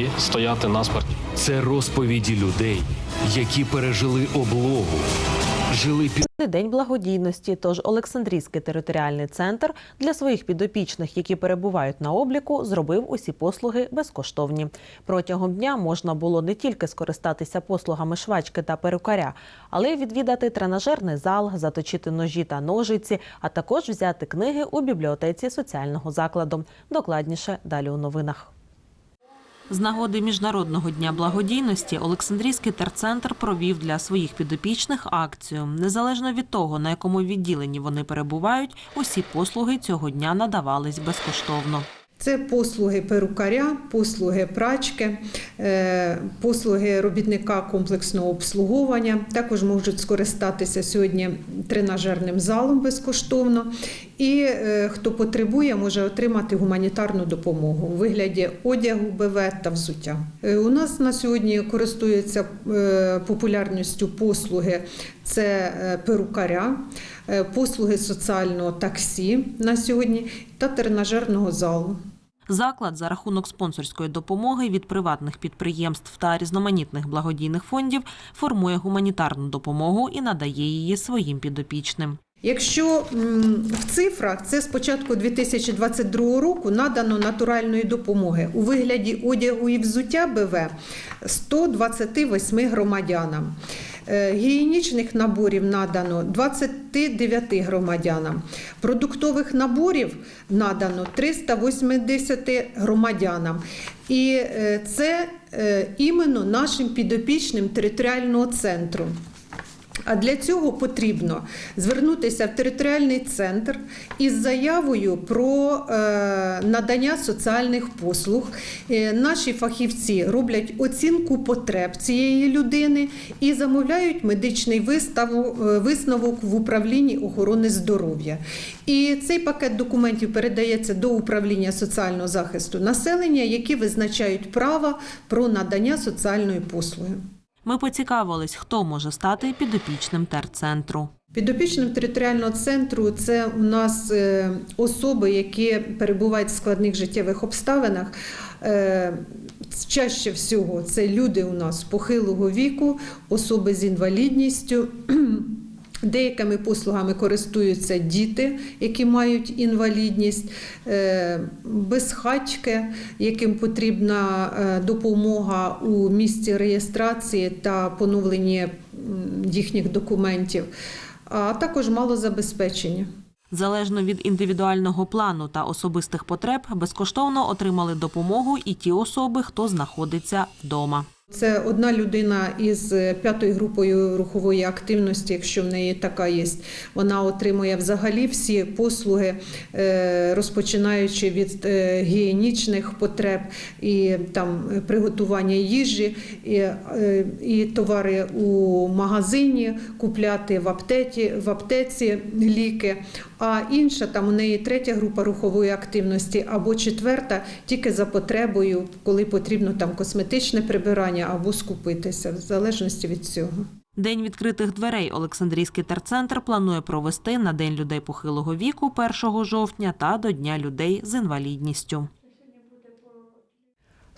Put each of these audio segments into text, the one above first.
і стояти наспорт. Це розповіді людей, які пережили облогу, жили під День благодійності. Тож Олександрійський територіальний центр для своїх підопічних, які перебувають на обліку, зробив усі послуги безкоштовні. Протягом дня можна було не тільки скористатися послугами швачки та перукаря, але й відвідати тренажерний зал, заточити ножі та ножиці, а також взяти книги у бібліотеці соціального закладу. Докладніше далі у новинах. З нагоди Міжнародного дня благодійності Олександрійський терцентр провів для своїх підопічних акцію. Незалежно від того, на якому відділенні вони перебувають, усі послуги цього дня надавались безкоштовно. Це послуги перукаря, послуги прачки, е, послуги робітника комплексного обслуговування. Також можуть скористатися сьогодні тренажерним залом безкоштовно. І е, хто потребує, може отримати гуманітарну допомогу у вигляді одягу, БВ та взуття. Е, У нас на сьогодні користуються е, популярністю послуги це перукаря, послуги соціального таксі на сьогодні та тренажерного залу. Заклад за рахунок спонсорської допомоги від приватних підприємств та різноманітних благодійних фондів формує гуманітарну допомогу і надає її своїм підопічним. Якщо в цифрах це з початку 2022 року надано натуральної допомоги у вигляді одягу і взуття БВ 128 громадянам. Е, Гігієнічних наборів надано 29 громадянам. Продуктових наборів надано 380 громадянам. І е, це е, іменно нашим підопічним територіального центру. А для цього потрібно звернутися в територіальний центр із заявою про е, надання соціальних послуг. Е, наші фахівці роблять оцінку потреб цієї людини і замовляють медичний е, висновок в управлінні охорони здоров'я. І цей пакет документів передається до управління соціального захисту населення, які визначають право про надання соціальної послуги. Ми поцікавились, хто може стати підопічним терцентру. Підопічним територіального центру це у нас е, особи, які перебувають в складних життєвих обставинах. Е, Чаще всього це люди у нас похилого віку, особи з інвалідністю. Деякими послугами користуються діти, які мають інвалідність, е, безхатьки, яким потрібна е, допомога у місці реєстрації та поновленні їхніх документів, а також малозабезпечення. Залежно від індивідуального плану та особистих потреб, безкоштовно отримали допомогу і ті особи, хто знаходиться вдома. Це одна людина із п'ятою групою рухової активності, якщо в неї така є. Вона отримує взагалі всі послуги, е, розпочинаючи від е, гігієнічних потреб і там е, приготування їжі, і, е, і товари у магазині, купляти в аптеці, в аптеці ліки. А інша там у неї третя група рухової активності або четверта, тільки за потребою, коли потрібно там косметичне прибирання або скупитися, в залежності від цього. День відкритих дверей Олександрійський терцентр планує провести на День людей похилого віку 1 жовтня та до Дня людей з інвалідністю.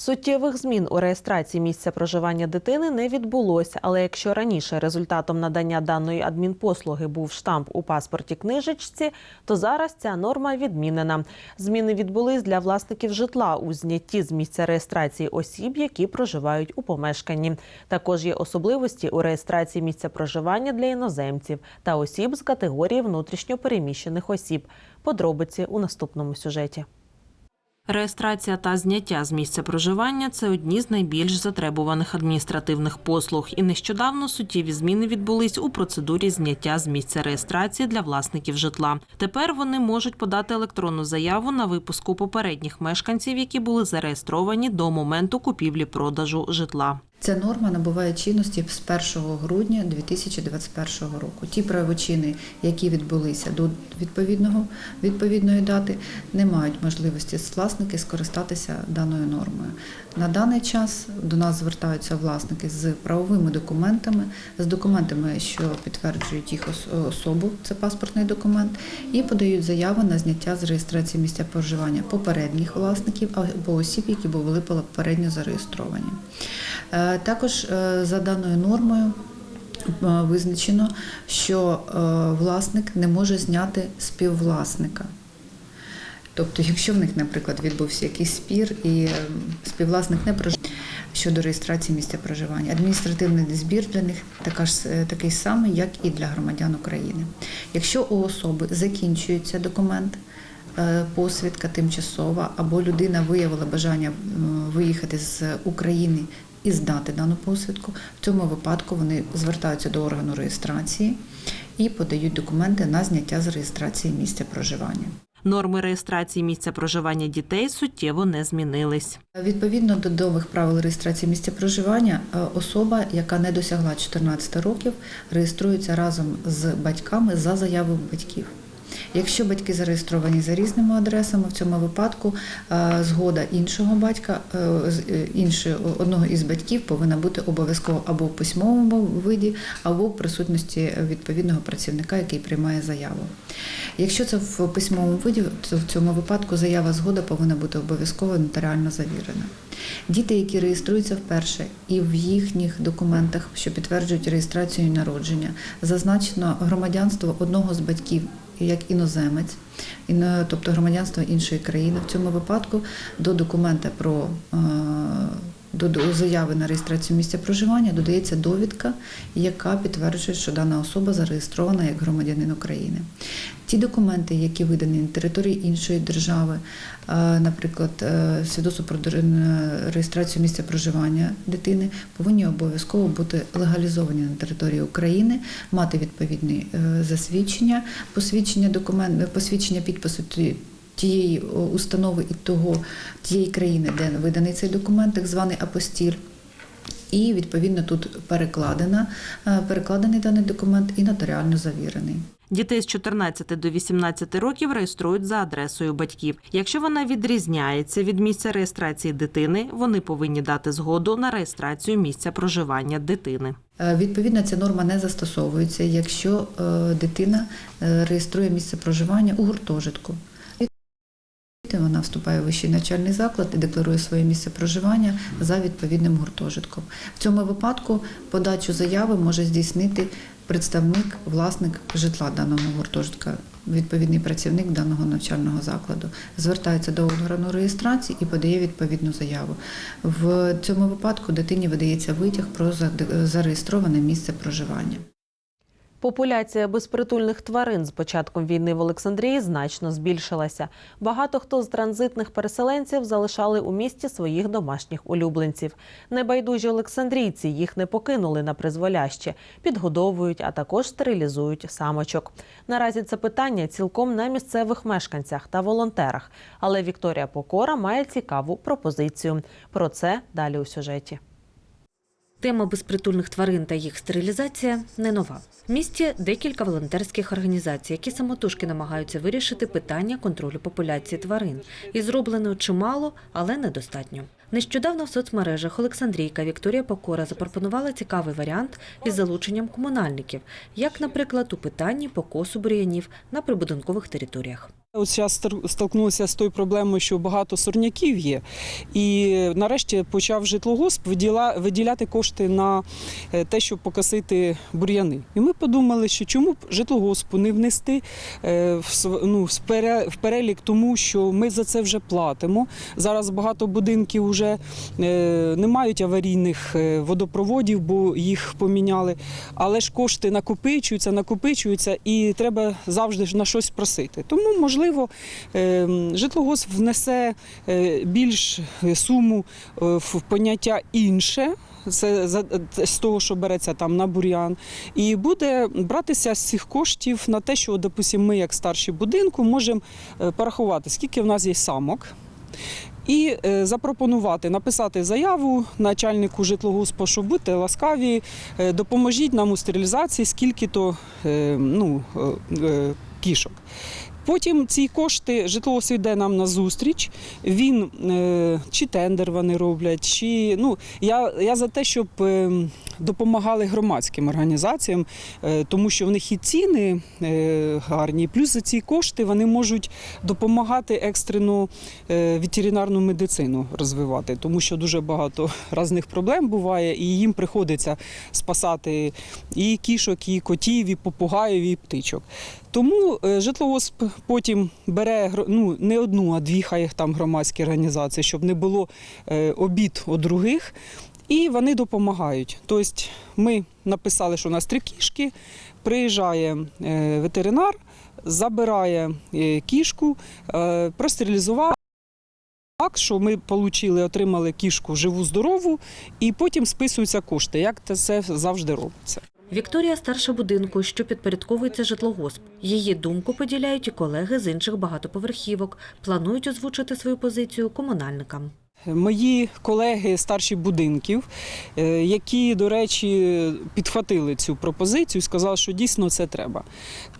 Суттєвих змін у реєстрації місця проживання дитини не відбулося, але якщо раніше результатом надання даної адмінпослуги був штамп у паспорті книжечці, то зараз ця норма відмінена. Зміни відбулись для власників житла у знятті з місця реєстрації осіб, які проживають у помешканні. Також є особливості у реєстрації місця проживання для іноземців та осіб з категорії внутрішньо переміщених осіб. Подробиці у наступному сюжеті. Реєстрація та зняття з місця проживання це одні з найбільш затребуваних адміністративних послуг. І нещодавно суттєві зміни відбулись у процедурі зняття з місця реєстрації для власників житла. Тепер вони можуть подати електронну заяву на випуску попередніх мешканців, які були зареєстровані до моменту купівлі-продажу житла. Ця норма набуває чинності з 1 грудня 2021 року. Ті правочини, які відбулися до відповідного відповідної дати, не мають можливості власники скористатися даною нормою. На даний час до нас звертаються власники з правовими документами, з документами, що підтверджують їх особу, це паспортний документ, і подають заяви на зняття з реєстрації місця проживання попередніх власників або осіб, які були попередньо зареєстровані. Е, Також е, за даною нормою е, визначено, що власник не може зняти співвласника. Тобто, якщо в них, наприклад, відбувся якийсь спір і е, співвласник не проживає щодо реєстрації місця проживання, адміністративний збір для них така ж е, такий самий, як і для громадян України. Якщо у особи закінчується документ, е, посвідка тимчасова, або людина виявила бажання виїхати з України і здати дану посвідку, в цьому випадку вони звертаються до органу реєстрації і подають документи на зняття з реєстрації місця проживання. Норми реєстрації місця проживання дітей суттєво не змінились. Відповідно до нових правил реєстрації місця проживання, е, особа, яка не досягла 14 років, реєструється разом з батьками за заявою батьків. Якщо батьки зареєстровані за різними адресами, в цьому випадку е, згода іншого батька, е, е, іншого одного із батьків повинна бути обов'язково або в письмовому виді, або в присутності відповідного працівника, який приймає заяву. Якщо це в письмовому виді, то в цьому випадку заява згода повинна бути обов'язково нотаріально завірена. Діти, які реєструються вперше, і в їхніх документах, що підтверджують реєстрацію народження, зазначено громадянство одного з батьків як іноземець, іно- тобто громадянство іншої країни. В цьому випадку до документа про е, до, заяви на реєстрацію місця проживання додається довідка, яка підтверджує, що дана особа зареєстрована як громадянин України. Ті документи, які видані на території іншої держави, е, наприклад, е, свідоцтво про е, реєстрацію місця проживання дитини, повинні обов'язково бути легалізовані на території України, мати відповідні засвідчення, посвідчення документ, посвідчення підпису тієї установи і того тієї країни, де виданий цей документ, так званий апостіль. І відповідно тут перекладена, е, перекладений даний документ і нотаріально завірений. Дітей з 14 до 18 років реєструють за адресою батьків. Якщо вона відрізняється від місця реєстрації дитини, вони повинні дати згоду на реєстрацію місця проживання дитини. Е, Відповідно, ця норма не застосовується, якщо е, дитина е, реєструє місце проживання у гуртожитку. Вона вступає в вищий навчальний заклад і декларує своє місце проживання за відповідним гуртожитком. В цьому випадку подачу заяви може здійснити представник, власник житла даного гуртожитка, відповідний працівник даного навчального закладу. Звертається до органу реєстрації і подає відповідну заяву. В цьому випадку дитині видається витяг про зареєстроване місце проживання. Популяція безпритульних тварин з початком війни в Олександрії значно збільшилася. Багато хто з транзитних переселенців залишали у місті своїх домашніх улюбленців. Небайдужі олександрійці їх не покинули на призволяще, підгодовують, а також стерилізують самочок. Наразі це питання цілком на місцевих мешканцях та волонтерах. Але Вікторія Покора має цікаву пропозицію. Про це далі у сюжеті. Тема безпритульних тварин та їх стерилізація не нова. В місті декілька волонтерських організацій, які самотужки намагаються вирішити питання контролю популяції тварин. І зроблено чимало, але недостатньо. Нещодавно в соцмережах Олександрійка Вікторія Покора запропонувала цікавий варіант із залученням комунальників, як, наприклад, у питанні покосу бур'янів на прибудинкових територіях. От зараз столкнувся з тою проблемою, що багато сорняків є, і нарешті почав житлогосп виділяти кошти на е, те, щоб покосити бур'яни. І ми подумали, що чому б житлогоспу не внести е, ну, в перелік, тому що ми за це вже платимо. Зараз багато будинків вже е, не мають аварійних водопроводів, бо їх поміняли. Але ж кошти накопичуються, накопичуються, і треба завжди ж на щось просити. Тому, можливо, е, житлогосп внесе е, більш е, суму в поняття інше. Це з того, що береться там на бур'ян, і буде братися з цих коштів на те, що, допустимо, ми, як старші будинку, можемо порахувати, скільки в нас є самок, і запропонувати написати заяву начальнику житлогоспу, що будьте ласкаві, допоможіть нам у стерилізації, скільки то ну, кішок. Потім ці кошти житлово йде нам на зустріч. Він е, чи тендер вони роблять, чи ну я, я за те, щоб е, допомагали громадським організаціям, е, тому що в них і ціни гарні. Плюс за ці кошти вони можуть допомагати екстрену ветеринарну медицину розвивати, тому що дуже багато різних проблем буває, і їм приходиться спасати і кішок, і котів, і попугаїв, і птичок. Тому житловосп потім бере ну, не одну, а дві хай там громадські організації, щоб не було е, обід у других. І вони допомагають. Тобто ми написали, що у нас три кішки, приїжджає е, ветеринар, забирає е, кішку, простерилізував. Так, що ми отримали, отримали кішку живу, здорову, і потім списуються кошти, як це завжди робиться. Вікторія старша будинку, що підпорядковується житлогосп. Її думку поділяють і колеги з інших багатоповерхівок. Планують озвучити свою позицію комунальникам. Мої колеги старші будинків, е, які, до речі, підхватили цю пропозицію, сказали, що дійсно це треба.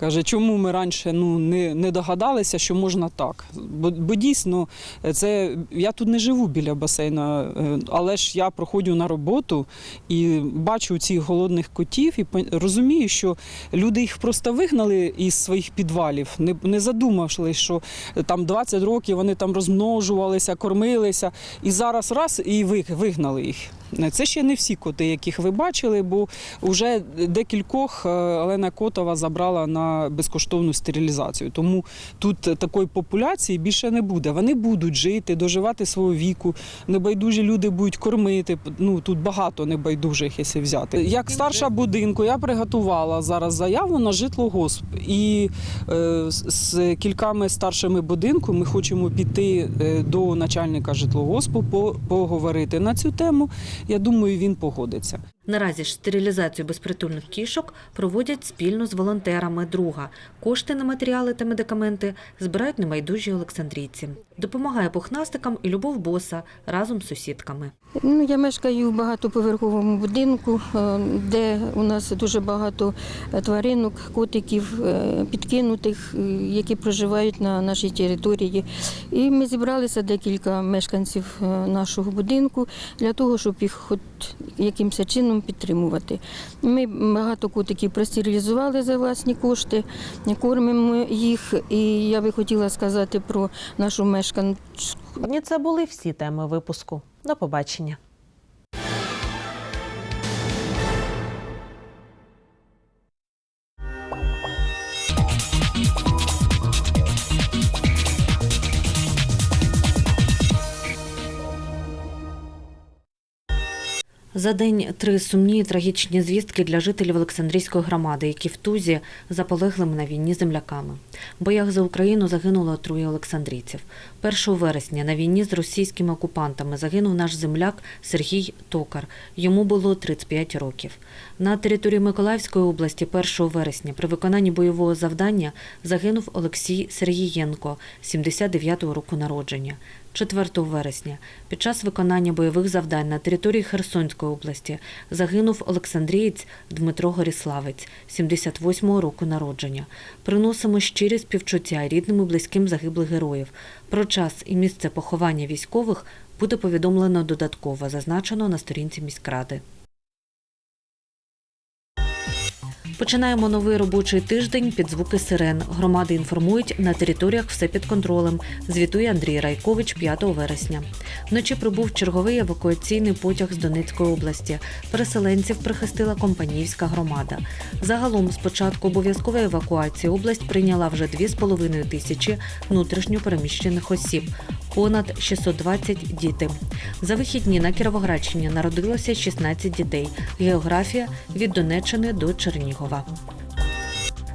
Каже, чому ми раніше ну, не, не догадалися, що можна так. Бо, бо дійсно, це я тут не живу біля басейна, е, але ж я проходжу на роботу і бачу цих голодних котів і розумію, що люди їх просто вигнали із своїх підвалів, не, не задумавшись, що там 20 років вони там розмножувалися, кормилися, і зараз раз і вигнали їх. Це ще не всі коти, яких ви бачили, бо вже декількох е, Олена Котова забрала на безкоштовну стерилізацію. Тому тут такої популяції більше не буде. Вони будуть жити, доживати свого віку. Небайдужі люди будуть кормити. Ну тут багато небайдужих, якщо взяти. Як старша будинку, я приготувала зараз заяву на житлогосп. І е, з, кількома старшими будинку ми хочемо піти е, до начальника житлогоспу, по, поговорити на цю тему. Я думаю, він погодиться. Наразі ж стерилізацію безпритульних кішок проводять спільно з волонтерами друга. Кошти на матеріали та медикаменти збирають небайдужі олександрійці. Допомагає пухнастикам і Любов Боса разом з сусідками. Ну, я мешкаю в багатоповерховому будинку, е, де у нас дуже багато е, тваринок, котиків, е, підкинутих, які проживають на нашій території. І ми зібралися декілька мешканців нашого будинку для того, щоб їх хоч якимось чином підтримувати. Ми багато котиків простерилізували за власні кошти, кормимо їх. І я би хотіла сказати про нашу мешканцю. Це були всі теми випуску. До побачення. За день три сумні і трагічні звістки для жителів Олександрійської громади, які в Тузі заполеглими на війні земляками. В боях за Україну загинуло троє олександрійців. 1 вересня на війні з російськими окупантами загинув наш земляк Сергій Токар. Йому було 35 років. На території Миколаївської області 1 вересня при виконанні бойового завдання загинув Олексій Сергієнко, 79-го року народження. 4 вересня під час виконання бойових завдань на території Херсонської області загинув Олександрієць Дмитро Горіславець, 78-го року народження. Приносимо щирі співчуття рідним і близьким загиблих героїв. Про час і місце поховання військових буде повідомлено додатково, зазначено на сторінці міськради. Починаємо новий робочий тиждень під звуки сирен. Громади інформують, на територіях все під контролем. Звітує Андрій Райкович 5 вересня. Вночі прибув черговий евакуаційний потяг з Донецької області. Переселенців прихистила компанійська громада. Загалом з початку обов'язкової евакуації область прийняла вже 2,5 тисячі внутрішньо переміщених осіб. Понад 620 діти. За вихідні на Кіровоградщині народилося 16 дітей. Географія від Донеччини до Чернігова.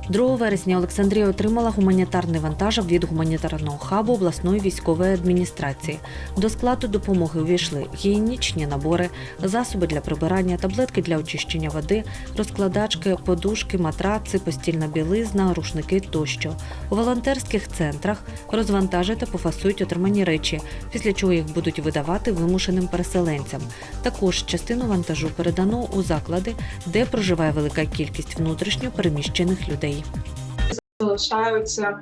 2 вересня Олександрія отримала гуманітарний вантаж від гуманітарного хабу обласної військової адміністрації. До складу допомоги увійшли гігієнічні набори, засоби для прибирання, таблетки для очищення води, розкладачки, подушки, матраци, постільна білизна, рушники тощо. У волонтерських центрах розвантажать та пофасують отримані речі, після чого їх будуть видавати вимушеним переселенцям. Також частину вантажу передано у заклади, де проживає велика кількість внутрішньо переміщених людей. Залишаються,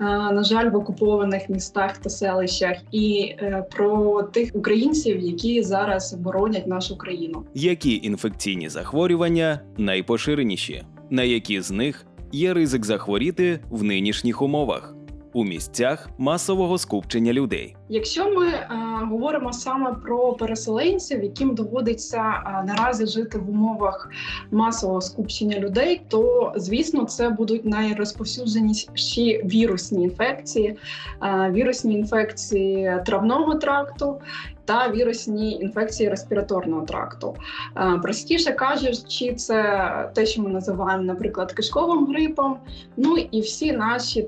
е, на жаль, в окупованих містах та селищах, і е, про тих українців, які зараз боронять нашу країну. Які інфекційні захворювання найпоширеніші? На які з них є ризик захворіти в нинішніх умовах у місцях масового скупчення людей? Якщо ми е, говоримо саме про переселенців, яким доводиться е, наразі жити в умовах масового скупчення людей, то звісно це будуть найрозповсюдженіші вірусні інфекції, е, вірусні інфекції травного тракту. Та вірусні інфекції респіраторного тракту. Е, Простіше кажучи, це те, що ми називаємо, наприклад, кишковим грипом. Ну і всі наші